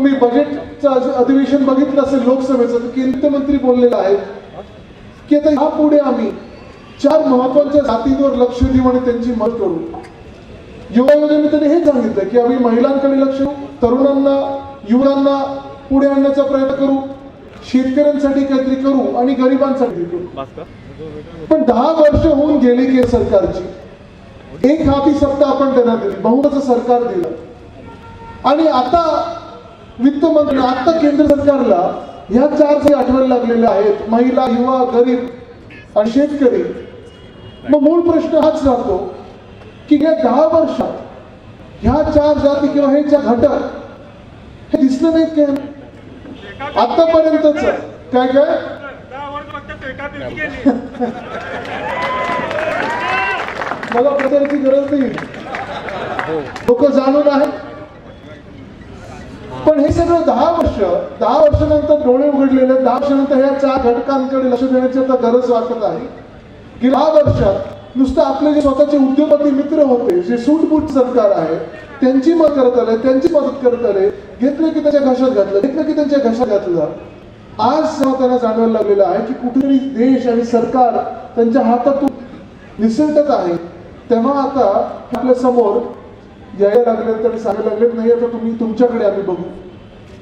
तुम्ही बजेटचं अधिवेशन बघितलं असेल लोकसभेचं केंद्रीय मंत्री बोललेला आहे की आता यापुढे आम्ही चार महत्त्वाच्या जातींवर लक्ष देऊ आणि त्यांची मदत करू. युवा योजनेने त्यांनी हे सांगितलं की आम्ही महिलांकडे लक्ष देऊ तरुणांना युवकांना पुढे आणण्याचा प्रयत्न करू शेतकऱ्यांसाठी काहीतरी करू आणि गरिबांसाठी करू. पण दहा वर्ष होऊन गेली केंद्र सरकारची. एक हाती सत्ता आपण त्यांना दिली बहुमताचं सरकार दिलं. आणि आता वित्त मंत्री आता केंद्र सरकारला ह्या चार जे आठवायला लागलेल्या आहेत. महिला युवा गरीब आणि शेतकरी. मग मूळ प्रश्न हाच राहतो की या दहा वर्षात ह्या चार जाती किंवा हे चार घटक हे दिसलं नाहीत काय आतापर्यंतच काय काय? मला प्रचाराची गरज नाही. लोक जाणून आहेत? पण हे सगळं दहा वर्ष दहा वर्षानंतर डोळे उघडलेले दहा वर्षानंतर ह्या चार घटकांकडे लक्ष देण्याची आता गरज वाटत आहे. की दहा वर्षात नुसतं आपले जे स्वतःचे उद्योगपती मित्र होते जे सूटबूट सरकार आहे त्यांची मदत करत आले त्यांची मदत करत आले घेतलं की त्याच्या घशात घातलं घेतलं की त्यांच्या घशात घातलं. आज जेव्हा त्यांना जाणवायला लागलेलं आहे की कुठेतरी देश आणि सरकार त्यांच्या हातातून निसटत आहे. तेव्हा आता आपल्यासमोर यायला लागले तर सांगायला लागलेत नाही आता तुम्ही तुमच्याकडे आम्ही बघू.